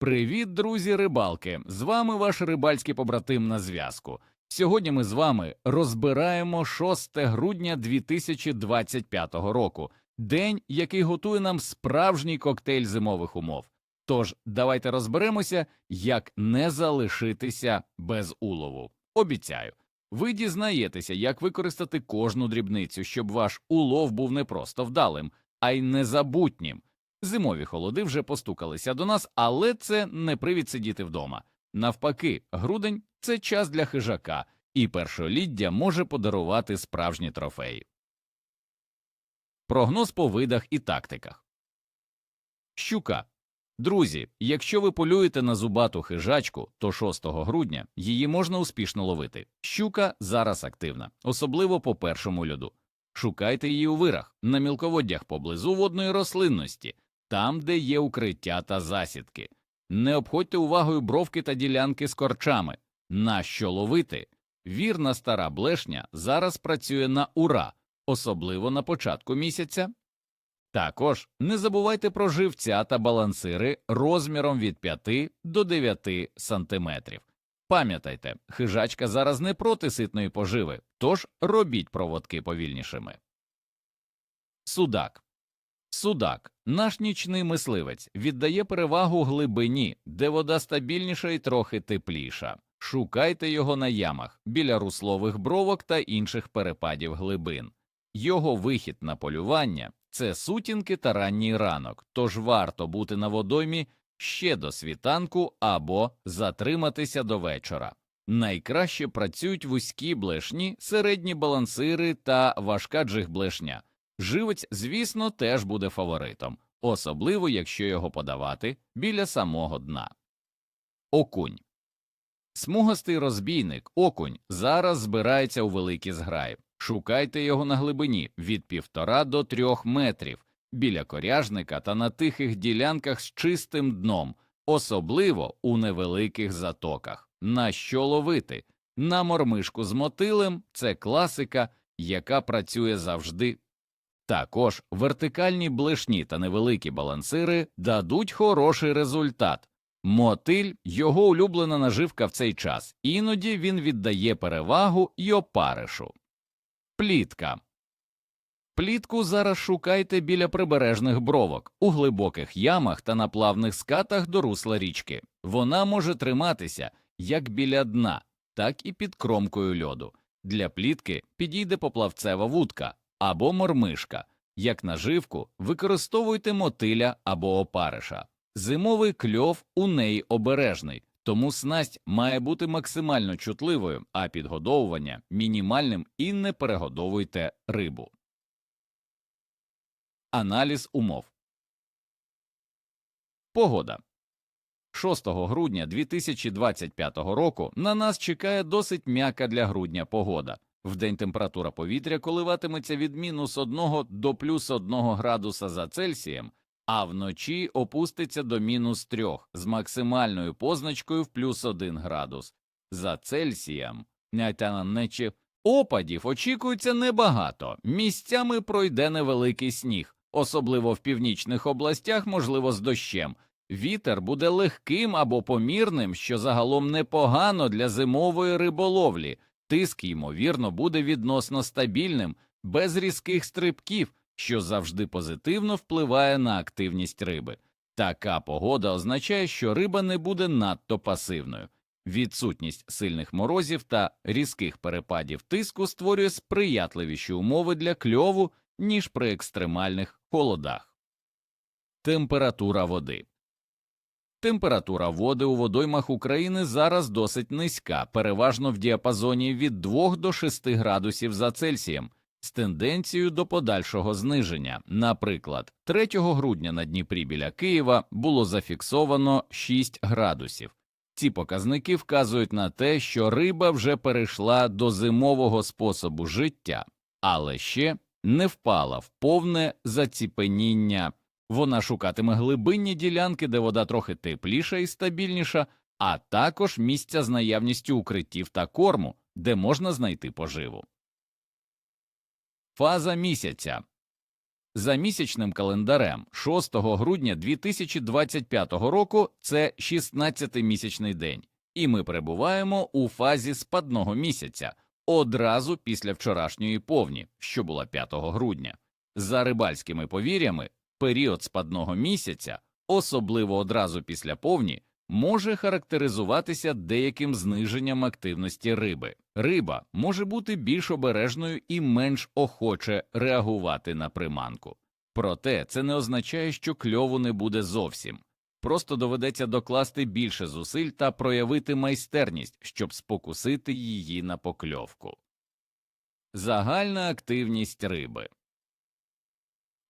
Привіт, друзі рибалки! З вами ваш рибальський побратим на зв'язку. Сьогодні ми з вами розбираємо 6 грудня 2025 року, день, який готує нам справжній коктейль зимових умов. Тож давайте розберемося, як не залишитися без улову. Обіцяю, ви дізнаєтеся, як використати кожну дрібницю, щоб ваш улов був не просто вдалим, а й незабутнім. Зимові холоди вже постукалися до нас, але це не привід сидіти вдома. Навпаки, грудень це час для хижака, і першоліддя може подарувати справжні трофеї. Прогноз по видах і тактиках. Щука. Друзі, якщо ви полюєте на зубату хижачку, то 6 грудня її можна успішно ловити. Щука зараз активна, особливо по першому льоду. Шукайте її у вирах, на мілководдях поблизу водної рослинності, там, де є укриття та засідки. Не обходьте увагою бровки та ділянки з корчами. На що ловити? Вірна стара блешня зараз працює на ура, особливо на початку місяця. Також не забувайте про живця та балансири розміром від 5 до 9 сантиметрів. Пам'ятайте, хижачка зараз не проти ситної поживи, тож робіть проводки повільнішими. Судак. Судак, наш нічний мисливець, віддає перевагу глибині, де вода стабільніша і трохи тепліша. Шукайте його на ямах, біля руслових бровок та інших перепадів глибин. Його вихід на полювання це сутінки та ранній ранок, тож варто бути на водоймі ще до світанку або затриматися до вечора. Найкраще працюють вузькі блешні, середні балансири та важка джиг-блешня. Живець, звісно, теж буде фаворитом, особливо якщо його подавати біля самого дна. Окунь. Смугастий розбійник, окунь, зараз збирається у великі зграї. Шукайте його на глибині від півтора до трьох метрів, біля коряжника та на тихих ділянках з чистим дном, особливо у невеликих затоках. На що ловити? На мормишку з мотилем це класика, яка працює завжди. Також вертикальні блешні та невеликі балансири дадуть хороший результат. Мотиль його улюблена наживка в цей час, іноді він віддає перевагу й опаришу. Плітка. Плітку зараз шукайте біля прибережних бровок, у глибоких ямах та на плавних скатах до русла річки. Вона може триматися як біля дна, так і під кромкою льоду. Для плітки підійде поплавцева вудка або мормишка. Як наживку використовуйте мотиля або опариша. Зимовий кльов у неї обережний, тому снасть має бути максимально чутливою, а підгодовування мінімальним і не перегодовуйте рибу. Аналіз умов Погода 6 грудня 2025 року на нас чекає досить м'яка для грудня погода. Вдень температура повітря коливатиметься від мінус 1 до плюс 1 градуса за Цельсієм, а вночі опуститься до мінус 3 з максимальною позначкою в плюс 1 градус. За Цельсієм нечі опадів очікується небагато, місцями пройде невеликий сніг, особливо в північних областях, можливо, з дощем. Вітер буде легким або помірним, що загалом непогано для зимової риболовлі. Тиск, ймовірно, буде відносно стабільним, без різких стрибків, що завжди позитивно впливає на активність риби. Така погода означає, що риба не буде надто пасивною. Відсутність сильних морозів та різких перепадів тиску створює сприятливіші умови для кльову, ніж при екстремальних холодах. Температура води Температура води у водоймах України зараз досить низька, переважно в діапазоні від 2 до 6 градусів за Цельсієм, з тенденцією до подальшого зниження. Наприклад, 3 грудня на Дніпрі біля Києва було зафіксовано 6 градусів. Ці показники вказують на те, що риба вже перейшла до зимового способу життя, але ще не впала в повне заціпеніння. Вона шукатиме глибинні ділянки, де вода трохи тепліша і стабільніша, а також місця з наявністю укриттів та корму, де можна знайти поживу. Фаза місяця За місячним календарем 6 грудня 2025 року це 16-й місячний день, і ми перебуваємо у фазі спадного місяця одразу після вчорашньої повні, що була 5 грудня. За рибальськими повір'ями, період спадного місяця, особливо одразу після повні, може характеризуватися деяким зниженням активності риби. Риба може бути більш обережною і менш охоче реагувати на приманку. Проте це не означає, що кльову не буде зовсім. Просто доведеться докласти більше зусиль та проявити майстерність, щоб спокусити її на покльовку. Загальна активність риби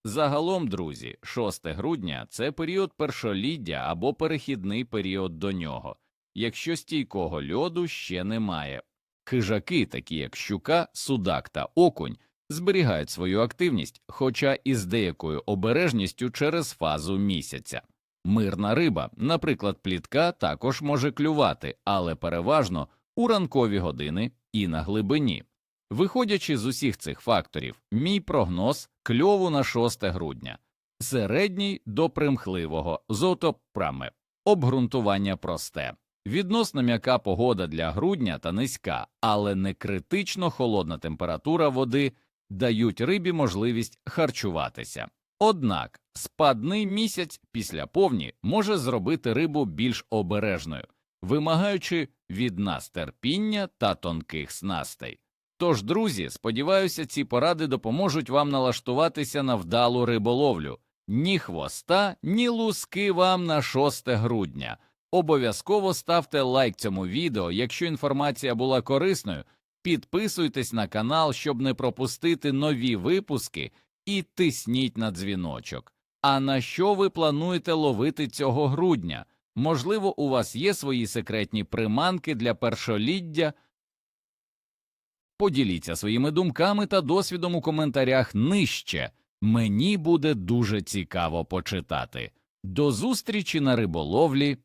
Загалом, друзі, 6 грудня це період першоліддя або перехідний період до нього, якщо стійкого льоду ще немає. Хижаки, такі як щука, судак та окунь, зберігають свою активність, хоча і з деякою обережністю через фазу місяця. Мирна риба, наприклад, плітка, також може клювати, але переважно у ранкові години і на глибині. Виходячи з усіх цих факторів, мій прогноз кльову на 6 грудня середній до примхливого зотопраме, обґрунтування просте. Відносно м'яка погода для грудня та низька, але не критично холодна температура води дають рибі можливість харчуватися. Однак спадний місяць після повні може зробити рибу більш обережною, вимагаючи від нас терпіння та тонких снастей. Тож, друзі, сподіваюся, ці поради допоможуть вам налаштуватися на вдалу риболовлю. Ні хвоста, ні луски вам на 6 грудня. Обов'язково ставте лайк цьому відео, якщо інформація була корисною. Підписуйтесь на канал, щоб не пропустити нові випуски, і тисніть на дзвіночок. А на що ви плануєте ловити цього грудня? Можливо, у вас є свої секретні приманки для першоліддя. Поділіться своїми думками та досвідом у коментарях нижче. Мені буде дуже цікаво почитати. До зустрічі на риболовлі.